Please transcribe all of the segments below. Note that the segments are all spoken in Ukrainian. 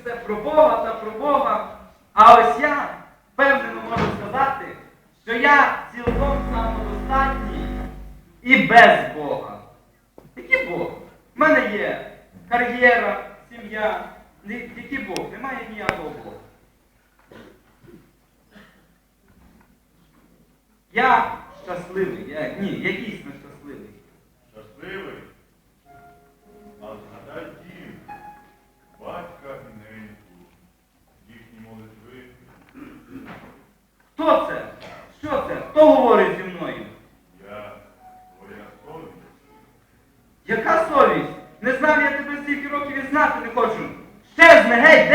все про Бога та про Бога. А ось я впевнено можу сказати, що я цілком самодостатній і без Бога. Який Бог? У мене є кар'єра, сім'я. Який Бог? Немає ніякого Бога. Я щасливий. Я, ні, я дійсно щасливий. Щасливий? Хто це? Що це? Хто говорить зі мною? Я твоя совість. Яка совість? Не знав я тебе стільки років і знати не хочу. Щезне, геть,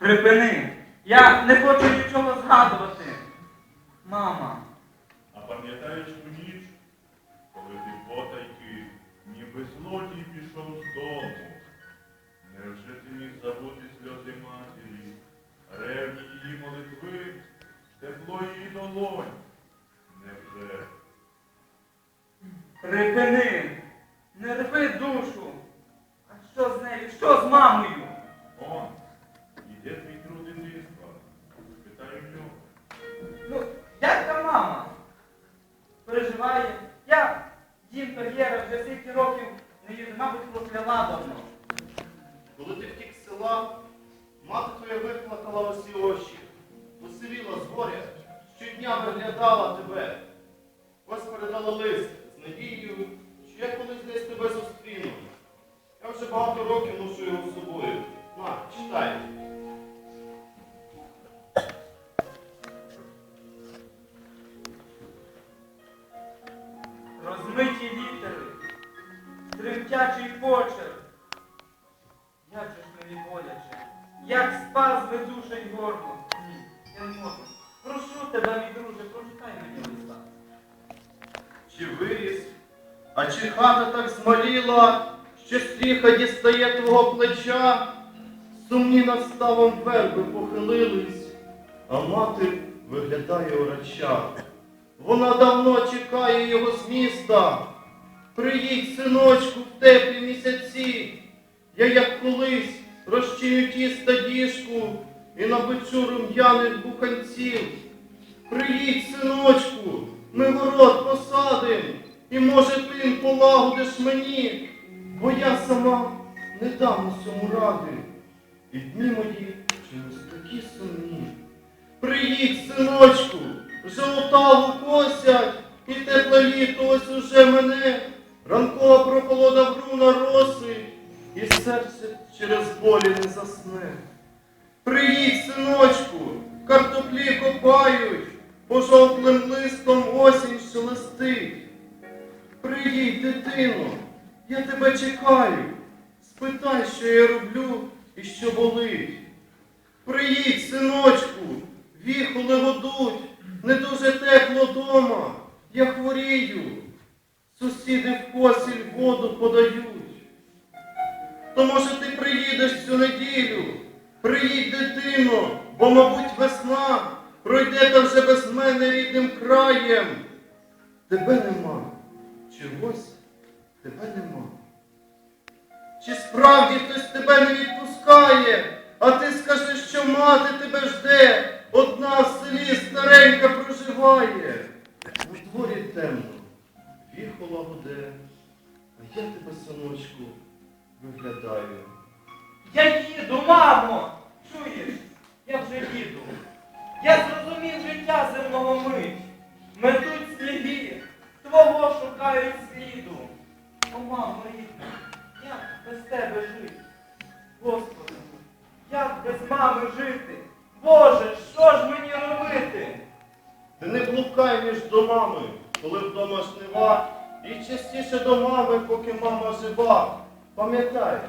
Припини. Я не хочу нічого згадувати. Мама. А пам'ятаєш ту ніч, коли ти потайки, ніби злодій пішов з дому? Невже ти міг забути сльози матері, ревні її молитви, тепло її долонь? Невже? Припини. Щодня виглядала тебе. Ось передала лист з надією, що я колись десь тебе зустріну. Я вже багато років ношу його з собою. На, читай. Розмиті літери, тремтячий почерк. Як же ж мені боляче, як спазми душить горло. Ні, я не можу. Прошу тебе, мій друже, прочитай мені листа. Чи виріс, а чи хата так змаліла, що стріха дістає твого плеча, сумні над ставом верби похилились, а мати виглядає урача. Вона давно чекає його з міста. Приїдь, синочку, в теплі місяці. Я, як колись, розчиню тіста діжку і напечу рум'яних буханців. Приїдь, синочку, ми город посадим, і, може, ти полагодиш мені, бо я сама не дам усьому ради. І дні мої чимось такі сумні. Приїдь, синочку, вже отаву косять, і тепле літо ось уже мене, ранкова прохолода вруна росить, і серце через болі не засне. Приїдь, синочку, картоплі копають, пожовклим листом осінь шелестить. Приїдь, дитино, я тебе чекаю. Спитай, що я роблю і що болить. Приїдь, синочку, віхоли годуть, не дуже тепло дома, я хворію. Сусіди в посіль воду подають. То може ти приїдеш цю неділю, приїдь, дитино, бо, мабуть, весна пройде та вже без мене рідним краєм. Тебе нема, чогось тебе нема. Чи справді хтось тебе не відпускає, а ти скажи, що мати тебе жде, одна в селі старенька проживає. У дворі темно, віхола гуде, а я тебе, синочку, виглядаю. Я їду, мамо! Чуєш? Я вже їду. Я зрозумів життя земного мить. Метуть сліди, твого шукають сліду. О, мамо рідна, як без тебе жити? Господи, як без мами жити? Боже, що ж мені робити? Ти не блукай між домами, коли вдома жнива, і частіше до мами, поки мама жива. Пам'ятай,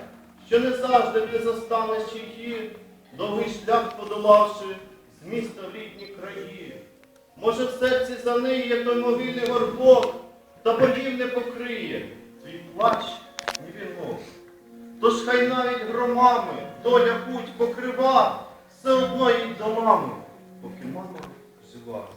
що не завжди ти застанеш її, довгий шлях подолавши з міста в рідні краї. Може в серці заниє той могильний горбок, та богів не покриє твій плач ні вінок. Тож хай навіть громами доля путь покрива, все одно їй до мами, поки мама жива.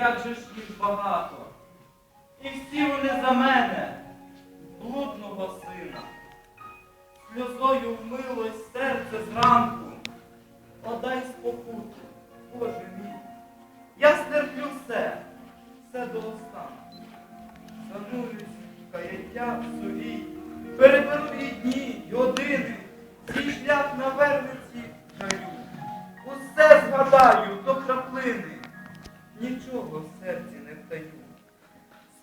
Як же ж їх багато. І всі вони за мене, блудного сина. Сльозою вмилось серце зранку. Подай спокуту, Боже мій. Я стерплю все, все до останку. Занурюсь каяття в сувій, переберу і дні, і години,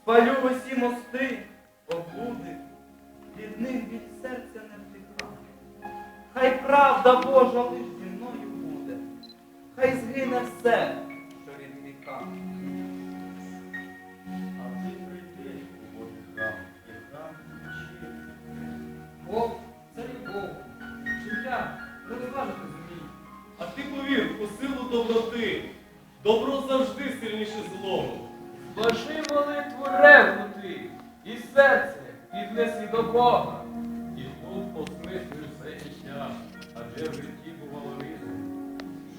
Спалю усі мости, облуди, від них від серця не втекла. Хай правда Божа лиш зі мною буде, хай згине все, що від віка. А ти прийди Божий храм, і храм чи Бог це любов, життя не розважити змій. А ти повір у силу доброти. Добро завжди сильніше злому. Серце піднеси до Бога. І тут посмислюю все життя, адже в житті бувало різне.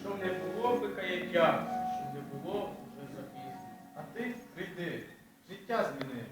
Що не було би каяття, що не було вже запізно. А ти прийди, життя зміни,